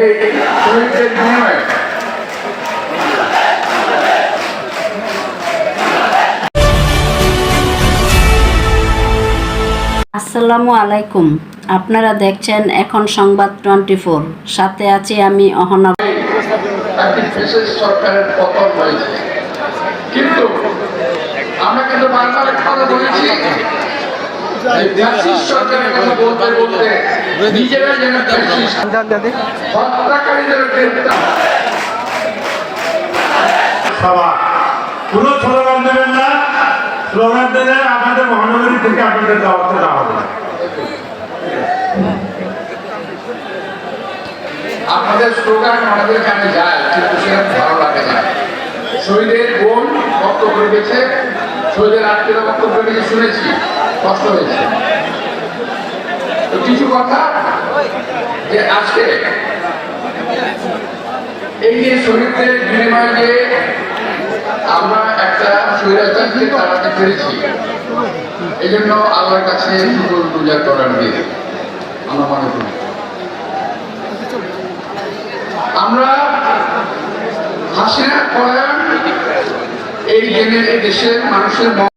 এই শহীদদের বিনিময়ে। আসসালামু আলাইকুম। আপনারা দেখছেন এখন সংবাদ টোয়েন্টি ফোর। সাথে আছি আমি অহনা। সরকারের পতন হয়েছে। কিন্তু আমরা কিন্তু বারবার একটা কথা বলেছি সরকারের কথা বলতে বলতে নিজেরা যেন হত্যাকারীদের গ্রেপ্তার। সভা। স্লোগান দেবেন না। স্লোগান দিলে আমাদের মহানগরী থেকে আপনাদের দাওয়াতে দেওয়া হবে। আপনাদের স্লোগান আমাদের কানে যায় কিন্তু ভালো লাগে না। শহীদের বোন বক্তব্য রেখেছে শহীদের আত্মীয়রা বক্তব্য শুনেছি। কষ্ট হয়েছে। কিছু কথা যে আজকে এই যে শহীদদের বিনিময়ে আমরা একটা স্বৈরাচারকে তাড়াতে পেরেছি এই জন্য আল্লাহর কাছে শুকুর গুজার করার দিয়ে আমরা মনে করি। আমরা হাসিনা পরায়ণ এই জেনে দেশের মানুষের মন